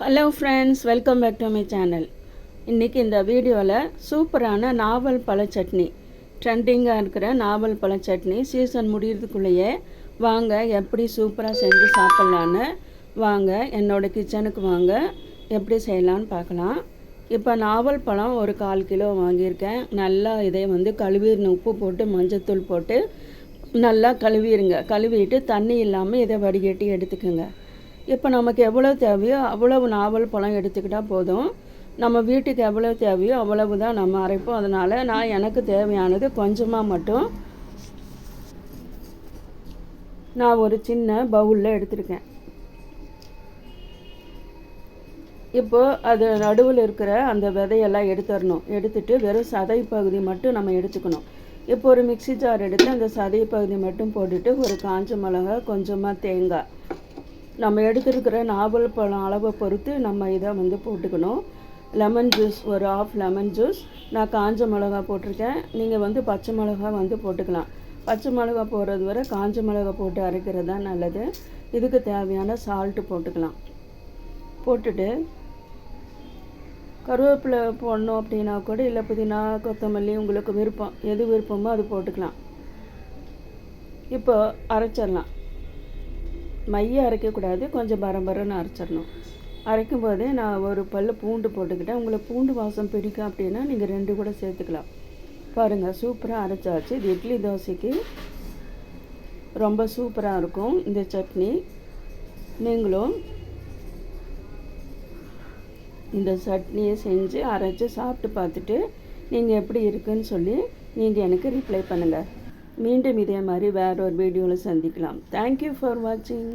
Hello friends welcome back to my channel இன்றைக்கி இந்த வீடியோவில் சூப்பரான நாவல் பழ சட்னி ட்ரெண்டிங்காக இருக்கிற நாவல் பழ சட்னி சீசன் முடியறதுக்குள்ளேயே வாங்க எப்படி சூப்பராக செஞ்சு சாப்பிட்லான்னு வாங்க என்னோடய கிச்சனுக்கு வாங்க எப்படி செய்யலான்னு பார்க்கலாம். இப்போ நாவல் பழம் ஒரு கால் கிலோ வாங்கியிருக்கேன். நல்லா இதை வந்து கழுவிடணும். உப்பு போட்டு மஞ்சத்தூள் போட்டு நல்லா கழுவிடுங்க. கழுவிட்டு தண்ணி இல்லாமல் இதை வடிகட்டி எடுத்துக்கோங்க. இப்போ நமக்கு எவ்வளோ தேவையோ அவ்வளவு நாவல் பழம் எடுத்துக்கிட்டால் போதும். நம்ம வீட்டுக்கு எவ்வளோ தேவையோ அவ்வளவு தான் நம்ம அரைப்போம். அதனால் நான் எனக்கு தேவையானது கொஞ்சமாக மட்டும் நான் ஒரு சின்ன பவுலில் எடுத்திருக்கேன். இப்போது அது நடுவில் இருக்கிற அந்த விதையெல்லாம் எடுத்துடணும் எடுத்துட்டு வெறும் சதை பகுதி மட்டும் நம்ம எடுத்துக்கணும். இப்போ ஒரு மிக்சி ஜார் எடுத்து அந்த சதை பகுதி மட்டும் போட்டுட்டு ஒரு காஞ்ச மிளகா கொஞ்சமாக தேங்காய் நம்ம எடுத்துருக்கிற நாவல் பழம் அளவை பொறுத்து நம்ம இதை வந்து போட்டுக்கணும். லெமன் ஜூஸ் ஒரு ஆஃப் லெமன் ஜூஸ் நான் காஞ்ச மிளகா போட்டிருக்கேன். நீங்கள் வந்து பச்சை மிளகா வந்து போட்டுக்கலாம். பச்சை மிளகா போடுறது வரை காஞ்ச மிளகா போட்டு அரைக்கிறது தான் நல்லது. இதுக்கு தேவையான சால்ட்டு போட்டுக்கலாம். போட்டுட்டு கருவேப்பிலை போடணும் அப்படின்னா கூட இல்லை புதினா கொத்தமல்லி உங்களுக்கு விருப்பம் எது விருப்பமோ அது போட்டுக்கலாம். இப்போ அரைச்சிடலாம். மைய அரைக்கக்கூடாது கொஞ்சம் பரம்பரன்னு அரைச்சிடணும். அரைக்கும் போதே நான் ஒரு பல் பூண்டு போட்டுக்கிட்டேன். உங்களுக்கு பூண்டு வாசம் பிடிக்கும் அப்படின்னா நீங்கள் ரெண்டு கூட சேர்த்துக்கலாம். பாருங்கள் சூப்பராக அரைச்சாச்சு. இது இட்லி தோசைக்கு ரொம்ப சூப்பராக இருக்கும். இந்த சட்னி நீங்களும் இந்த சட்னியை செஞ்சு அரைச்சி சாப்பிட்டு பார்த்துட்டு நீங்கள் எப்படி இருக்குன்னு சொல்லி நீங்கள் எனக்கு ரிப்ளை பண்ணுங்கள் மீண்டும் இதே மாதிரி வேறு ஒரு வீடியோவில் சந்திக்கலாம் தேங்க்யூ ஃபார் வாட்சிங்